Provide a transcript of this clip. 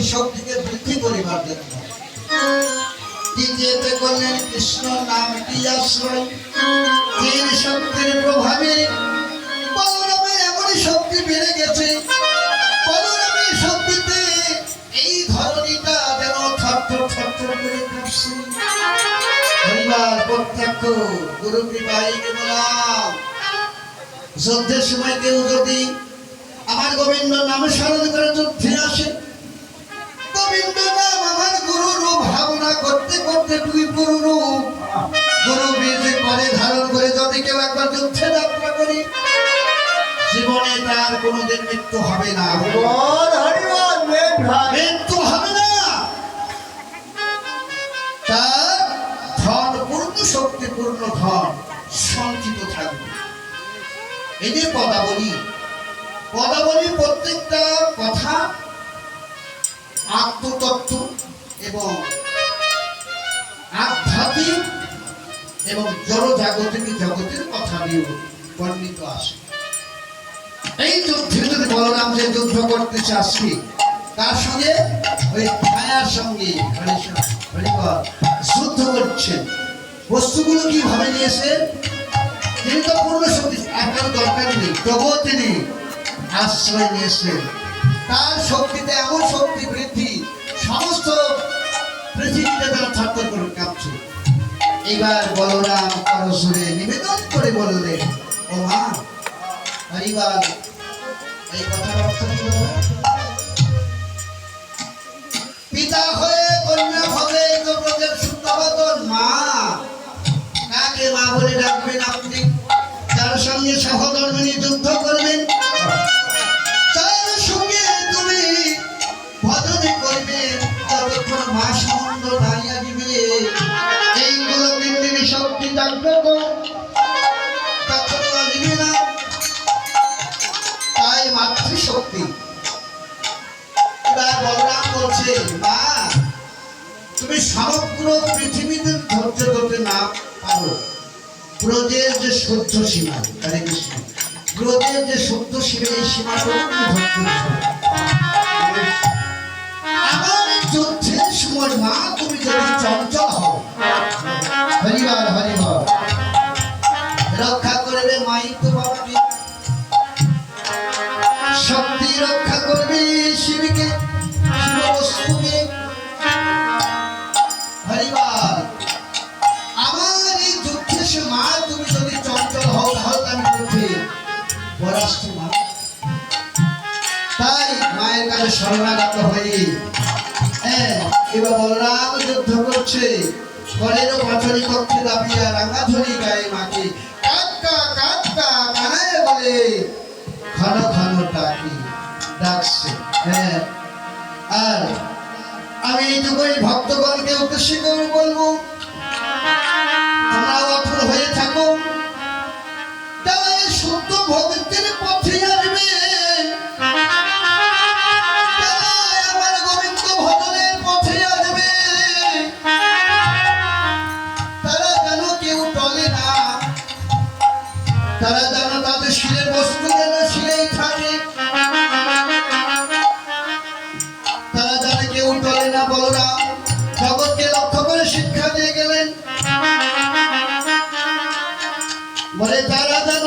এই শক্তিকে বৃদ্ধি করিবার জন্য দ্বিতীয়তে করলেন কৃষ্ণ নামটি আশ্রয়? তিন শক্তির প্রভাবে বলরামের এমনই শক্তি বেড়ে গেছে। যুদ্ধের সময় কেউ যদি আমার গোবিন্দ নাম স্মরণ করে যুদ্ধে আসে করতে তুই গুরু গুরু বীজ করে ধারণ করে যদি কেউ একবার যুদ্ধে যাত্রা করি জীবনে তার কোনোদিন মৃত্যু হবে না। মৃত্যু হবে না। তার ধন পূর্ণ শক্তি পূর্ণ ধন সঞ্চিত থাকবে। এই যে পদাবলী পদাবলী প্রত্যেকটা কথা আত্মতত্ত্ব এবং এবং জড়জাগতিক জগতের কথা নিয়ে বর্ণিত আসে এই যুদ্ধে যদি বলরাম যে যুদ্ধ করতেছে আজকে তার সঙ্গে ওই ছায়ার সঙ্গে যুদ্ধ করছেন। বস্তুগুলো কীভাবে নিয়েছে? তিনি তো পূর্ণ শক্তি আপনার দরকার নেই। তবুও তিনি আশ্রয় নিয়েছেন। তার শক্তিতে এমন শক্তি বৃদ্ধি, সমস্ত পৃথিবীতে তারা থাকতে করে কাঁপছে। এবার বলরাম করসুরে নিবেদন করে বললেন, ও মা হরিবার এই কথার অর্থ কি? পিতা হয়ে কন্যা হবে, তো প্রজেক্ট সুন্দর মা কাকে মা বলে ডাকবেন আপনি বলছে, মা, তুমি সমগ্র পৃথিবীতে ধৈর্য ধরতে না পারো ব্রজের যে শুদ্ধ সীমা, হরে কৃষ্ণ, ব্রজের যে শুদ্ধ সীমা, এই সীমাটা তুমি ধরতে পারো। আমার যুদ্ধের মা মাই তো বাবাকে পরাস্ত মা তাই মায়ের কাছে শরণাগত হয়ে এবার বলরাম যুদ্ধ করছে। করেরও পাথরি কক্ষে দাবিয়া রাঙা ধরি গায়ে মাকে কাকা কাকা কানায় বলে, ঘন ঘন ডাকি, ডাকছে হ্যাঁ আর আমি এইটুকু এই ভক্তগণকে উদ্দেশ্য করে বলব তারা যেন তাদের শিলের বস্তু যেন শিলেই থাকে। তারা যেন কেউ টলে না বলরা। জগৎকে লক্ষ্য করে শিক্ষা দিয়ে গেলেন। বলে, তারা যেন